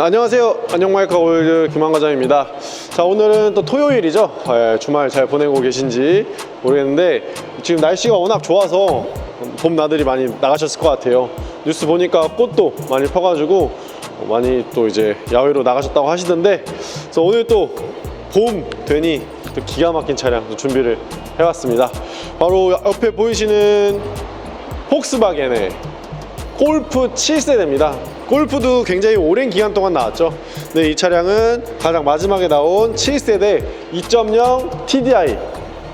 안녕하세요. 안녕마이카 골드 김한 과장입니다. 자, 오늘은 또 토요일이죠. 예, 주말 잘 보내고 계신지 모르겠는데 지금 날씨가 워낙 좋아서 봄 나들이 많이 나가셨을 것 같아요. 뉴스 보니까 꽃도 많이 펴가지고 많이 또 이제 야외로 나가셨다고 하시던데 그래서 오늘 또 봄 되니 또 기가 막힌 차량 또 준비를 해왔습니다. 바로 옆에 보이시는 폭스바겐의 골프 7세대입니다. 골프도 굉장히 오랜 기간 동안 나왔죠. 네, 이 차량은 가장 마지막에 나온 7세대 2.0 TDI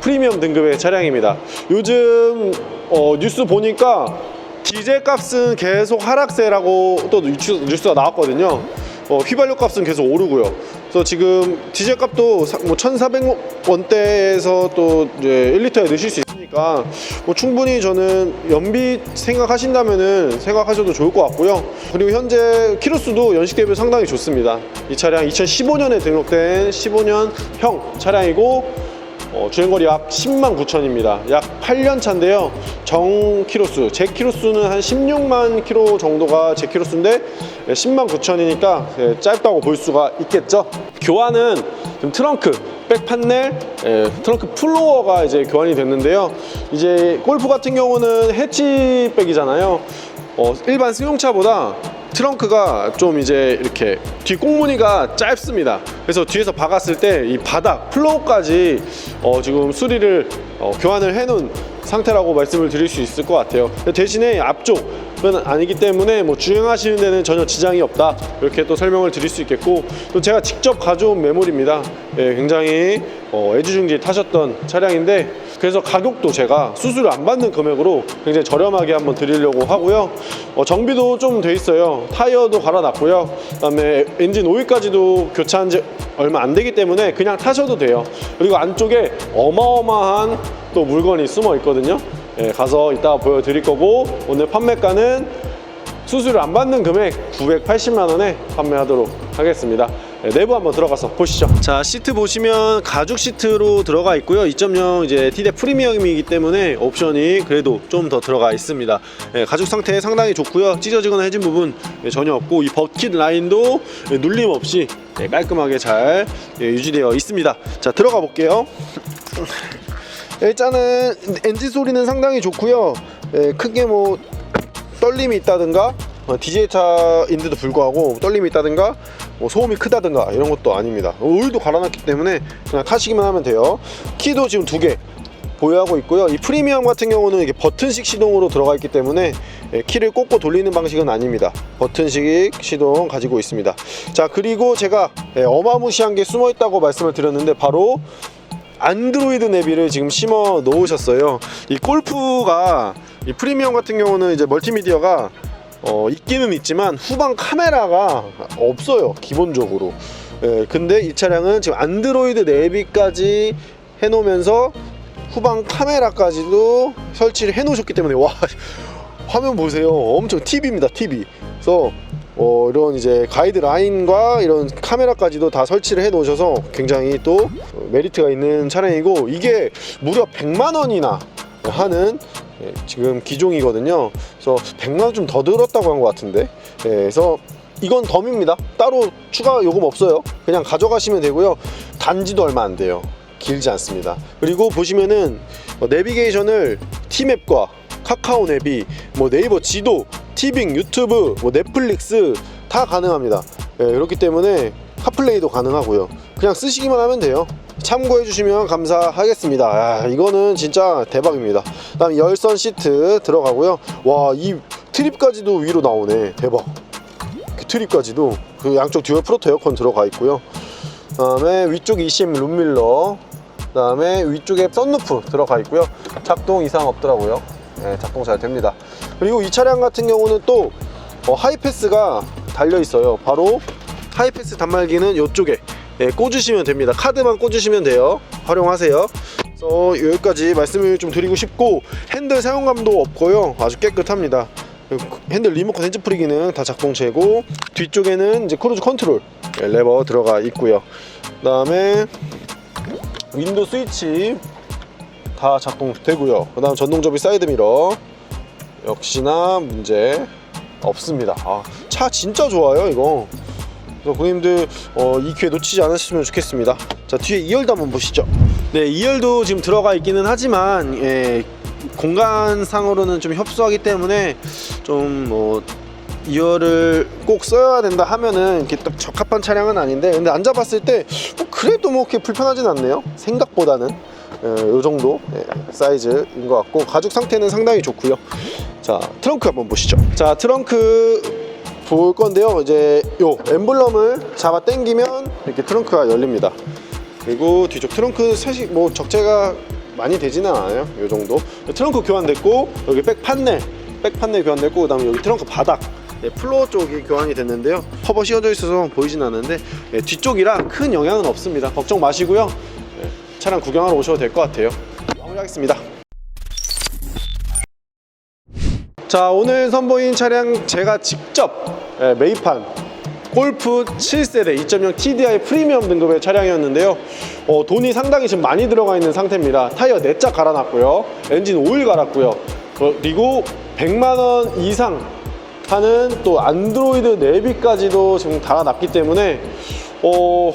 프리미엄 등급의 차량입니다. 요즘 어, 뉴스 보니까 디젤 값은 계속 하락세라고 또 뉴스, 뉴스가 나왔거든요. 어, 휘발유 값은 계속 오르고요. 그래서 지금 디젤 값도 사- 뭐 1,400원대에서 또 이제 1리터에 넣으실 수 있으니까 뭐 충분히 저는 연비 생각하신다면은 생각하셔도 좋을 것 같고요. 그리고 현재 키로수도 연식 대비 상당히 좋습니다. 이 차량 2015년에 등록된 15년형 차량이고 어, 주행거리 약 10만 9천입니다. 약 8년 차인데요. 정 키로수, 제 키로수는 한 16만 키로 정도가 제 키로수인데 10만 9천이니까 짧다고 볼 수가 있겠죠. 교환은 트렁크, 백 판넬, 예, 트렁크 플로어가 이제 교환이 됐는데요. 이제 골프 같은 경우는 해치백이잖아요. 어, 일반 승용차보다 트렁크가 좀 이제 이렇게 뒤 꽁무니가 짧습니다. 그래서 뒤에서 박았을 때 이 바닥 플로어까지 어 지금 수리를 어 교환을 해놓은 상태라고 말씀을 드릴 수 있을 것 같아요. 대신에 앞쪽은 아니기 때문에 뭐 주행하시는 데는 전혀 지장이 없다 이렇게 또 설명을 드릴 수 있겠고 또 제가 직접 가져온 메모리입니다. 예, 굉장히 어, 애지중지 타셨던 차량인데 그래서 가격도 제가 수수료 안 받는 금액으로 굉장히 저렴하게 한번 드리려고 하고요. 어, 정비도 좀 돼 있어요. 타이어도 갈아놨고요. 그 다음에 엔진 오일까지도 교체한 지 얼마 안 되기 때문에 그냥 타셔도 돼요. 그리고 안쪽에 어마어마한 또 물건이 숨어 있거든요. 예, 가서 이따가 보여드릴 거고 오늘 판매가는 수수료 안 받는 금액 980만 원에 판매하도록 하겠습니다. 네, 내부 한번 들어가서 보시죠. 자, 시트 보시면 가죽 시트로 들어가 있고요. 2.0 이제 T대 프리미엄이기 때문에 옵션이 그래도 좀 더 들어가 있습니다. 네, 가죽 상태 상당히 좋고요. 찢어지거나 해진 부분 네, 전혀 없고 이 버킷 라인도 네, 눌림 없이 네, 깔끔하게 잘 예, 유지되어 있습니다. 자, 들어가 볼게요. 일단은 엔진 소리는 상당히 좋고요. 예, 크게 뭐 떨림이 있다든가 어, 디젤 차인데도 불구하고 떨림이 있다든가 뭐 소음이 크다든가 이런 것도 아닙니다. 오일도 갈아놨기 때문에 그냥 타시기만 하면 돼요. 키도 지금 두 개 보유하고 있고요. 이 프리미엄 같은 경우는 이게 버튼식 시동으로 들어가 있기 때문에 예, 키를 꽂고 돌리는 방식은 아닙니다. 버튼식 시동 가지고 있습니다. 자 그리고 제가 예, 어마무시한 게 숨어 있다고 말씀을 드렸는데 바로 안드로이드 내비를 지금 심어 놓으셨어요. 이 골프가 이 프리미엄 같은 경우는 이제 멀티미디어가 어, 있기는 있지만 후방 카메라가 없어요 기본적으로. 예, 근데 이 차량은 지금 안드로이드 내비까지 해놓으면서 후방 카메라까지도 설치를 해놓으셨기 때문에 와 화면 보세요 엄청 TV입니다 TV. 그래서 어, 이런 이제 가이드 라인과 이런 카메라까지도 다 설치를 해 놓으셔서 굉장히 또 메리트가 있는 차량이고 이게 무려 100만 원이나 하는 예, 지금 기종이거든요. 그래서 100만 원 좀 더 들었다고 한 것 같은데. 예, 그래서 이건 덤입니다. 따로 추가 요금 없어요. 그냥 가져가시면 되고요. 단지도 얼마 안 돼요. 길지 않습니다. 그리고 보시면은 어, 내비게이션을 T맵과 카카오 내비, 뭐 네이버 지도, 티빙, 유튜브, 뭐 넷플릭스 다 가능합니다. 예, 그렇기 때문에 카플레이도 가능하고요. 그냥 쓰시기만 하면 돼요. 참고해 주시면 감사하겠습니다. 아, 이거는 진짜 대박입니다. 그다음 열선 시트 들어가고요. 와, 이 트립까지도 위로 나오네. 대박. 그 트립까지도 그 양쪽 듀얼 프로토 에어컨 들어가 있고요. 그다음에 위쪽 ECM 룸밀러 그다음에 위쪽에 썬루프 들어가 있고요. 작동 이상 없더라고요. 네, 작동 잘 됩니다. 그리고 이 차량 같은 경우는 또 어, 하이패스가 달려 있어요. 바로 하이패스 단말기는 이쪽에 예, 꽂으시면 됩니다. 카드만 꽂으시면 돼요. 활용하세요. 그래서 여기까지 말씀을 좀 드리고 싶고 핸들 사용감도 없고요. 아주 깨끗합니다. 핸들 리모컨 핸즈프리 기능 다 작동체고 뒤쪽에는 이제 크루즈 컨트롤 예, 레버 들어가 있고요. 그 다음에 윈도우 스위치 다 작동되고요. 그 다음 전동 접이 사이드 미러 역시나 문제 없습니다. 아, 차 진짜 좋아요 이거. 그래서 고객님들 어, 이 기회 놓치지 않으셨으면 좋겠습니다. 자 뒤에 2열도 한번 보시죠. 네 2열도 지금 들어가 있기는 하지만 예, 공간상으로는 좀 협소하기 때문에 좀뭐 2열을 꼭 써야 된다 하면은 이렇게 딱 적합한 차량은 아닌데 근데 앉아봤을 때 뭐 그래도 뭐 그렇게 불편하진 않네요 생각보다는 이 정도 예, 사이즈인 것 같고 가죽 상태는 상당히 좋고요 자 트렁크 한번 보시죠 자 트렁크 볼 건데요 이제 요 엠블럼을 잡아 당기면 이렇게 트렁크가 열립니다 그리고 뒤쪽 트렁크 사실 뭐 적재가 많이 되지는 않아요. 이 정도. 트렁크 교환됐고 여기 백 판넬, 백 판넬 교환됐고 그 다음에 여기 트렁크 바닥. 네, 플로어 쪽이 교환이 됐는데요. 커버 씌워져 있어서 보이진 않는데 네, 뒤쪽이라 큰 영향은 없습니다. 걱정 마시고요. 네, 차량 구경하러 오셔도 될 것 같아요. 마무리하겠습니다. 자 오늘 선보인 차량 제가 직접 예, 매입한 골프 7세대 2.0 TDI 프리미엄 등급의 차량이었는데요 어, 돈이 상당히 지금 많이 들어가 있는 상태입니다 타이어 4짝 갈아놨고요 엔진 오일 갈았고요 어, 그리고 100만원 이상 하는 또 안드로이드 내비까지도 지금 달아놨기 때문에 어,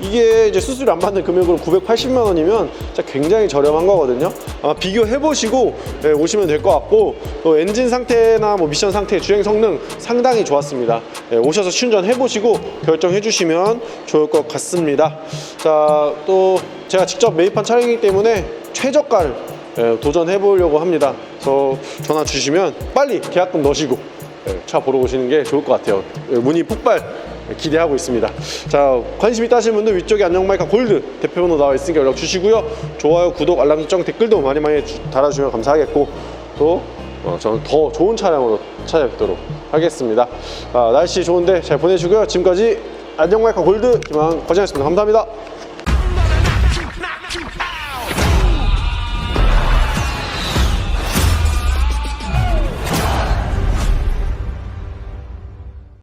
이게 이제 수수료 안 받는 금액으로 980만 원이면 진짜 굉장히 저렴한 거거든요. 아마 비교해 보시고 예, 오시면 될 것 같고 또 엔진 상태나 뭐 미션 상태, 주행 성능 상당히 좋았습니다. 예, 오셔서 시운전 해 보시고 결정해 주시면 좋을 것 같습니다. 자, 또 제가 직접 매입한 차량이기 때문에 최저가를 예, 도전해 보려고 합니다. 그래서 전화 주시면 빨리 계약금 넣으시고 예, 차 보러 오시는 게 좋을 것 같아요. 예, 문의 폭발 기대하고 있습니다. 자, 관심 있다 하시는 분들 위쪽에 안녕마이카 골드 대표번호 나와 있으니까 연락 주시고요. 좋아요, 구독, 알람 설정, 댓글도 많이 많이 주- 달아주시면 감사하겠고 또 어, 저는 더 좋은 차량으로 찾아뵙도록 하겠습니다. 아, 날씨 좋은데 잘 보내시고요. 지금까지 안녕마이카 골드 김한 과장이었습니다. 감사합니다.